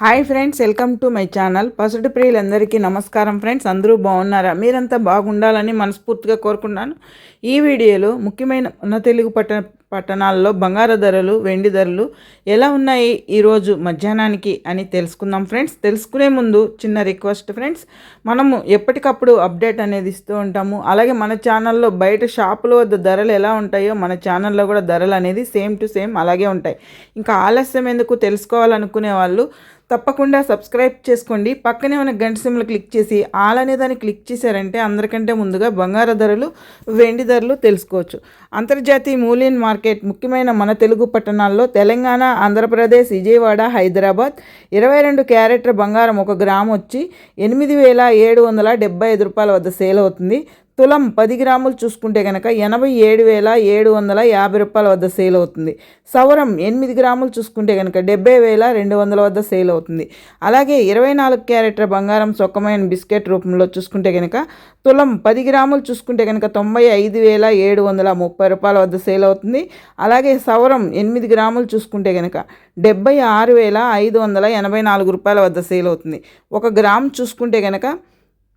Hi friends welcome to my channel. పసుటి ప్రియులందరికీ నమస్కారం friends. అందరూ బాగున్నారా? మీరంతా బాగుండాలని మనస్ఫూర్తిగా కోరుకున్నాను ఈ వీడియోలో ముఖ్యమైన ఉన్న తెలుగు పట్టణ పట్టణాల్లో బంగారు ధరలు వెండి ధరలు ఎలా ఉన్నాయి ఈరోజు మధ్యాహ్నానికి అని తెలుసుకుందాం ఫ్రెండ్స్. తెలుసుకునే ముందు చిన్న రిక్వెస్ట్ ఫ్రెండ్స్. మనము ఎప్పటికప్పుడు అప్డేట్ అనేది ఇస్తూ ఉంటాము. అలాగే మన ఛానల్లో బయట షాపుల వద్ద ధరలు ఎలా ఉంటాయో మన ఛానల్లో కూడా ధరలు అనేది సేమ్ టు సేమ్ అలాగే ఉంటాయి. ఇంకా ఆలస్యం ఎందుకు తెలుసుకోవాలనుకునే వాళ్ళు తప్పకుండా సబ్స్క్రైబ్ చేసుకోండి. పక్కనే ఉన్న గంట సిమ్లు క్లిక్ చేసి ఆల్ అనే దాన్ని క్లిక్ చేశారంటే అందరికంటే ముందుగా బంగారు ధరలు వెండి ధరలు తెలుసుకోవచ్చు. అంతర్జాతీయ మూల్యం మార్కెట్ ముఖ్యమైన మన తెలుగు పట్టణాల్లో తెలంగాణ ఆంధ్రప్రదేశ్ విజయవాడ హైదరాబాద్ ఇరవై రెండు క్యారెట్ల బంగారం ఒక గ్రామ్ వచ్చి ఎనిమిది వేల ఏడు వందల డెబ్బై ఐదు రూపాయల వద్ద సేల్ అవుతుంది. తులం పది గ్రాములు చూసుకుంటే కనుక ఎనభై ఏడు వేల ఏడు వందల యాభై రూపాయల వద్ద సేల్ అవుతుంది. సవరం ఎనిమిది గ్రాములు చూసుకుంటే కనుక డెబ్బై వేల రెండు వందల వద్ద సేల్ అవుతుంది. అలాగే ఇరవై నాలుగు క్యారెట్ల బంగారం సొక్కమైన బిస్కెట్ రూపంలో చూసుకుంటే కనుక తులం పది గ్రాములు చూసుకుంటే కనుక తొంభై ఐదు వేల ఏడు వందల ముప్పై రూపాయల వద్ద సేల్ అవుతుంది. అలాగే సవరం ఎనిమిది గ్రాములు చూసుకుంటే కనుక డెబ్బై ఆరు వేల ఐదు వందల ఎనభై నాలుగు రూపాయల వద్ద సేల్ అవుతుంది. ఒక గ్రామ్ చూసుకుంటే కనుక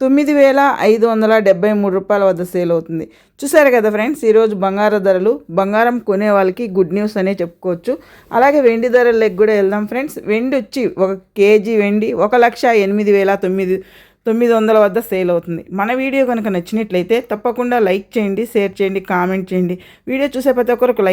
తొమ్మిది వేల ఐదు వందల డెబ్బై మూడు రూపాయల వద్ద సేల్ అవుతుంది. చూసారు కదా ఫ్రెండ్స్ ఈరోజు బంగారు ధరలు బంగారం కొనే వాళ్ళకి గుడ్ న్యూస్ అనే చెప్పుకోవచ్చు. అలాగే వెండి ధరలకు కూడా వెళ్దాం ఫ్రెండ్స్. వెండి వచ్చి ఒక కేజీ వెండి ఒక లక్ష ఎనిమిది వేల తొమ్మిది తొమ్మిది వందల వద్ద సేల్ అవుతుంది. మన వీడియో కనుక నచ్చినట్లయితే తప్పకుండా లైక్ చేయండి షేర్ చేయండి కామెంట్ చేయండి. వీడియో చూసే ప్రతి ఒక్కరికి లైక్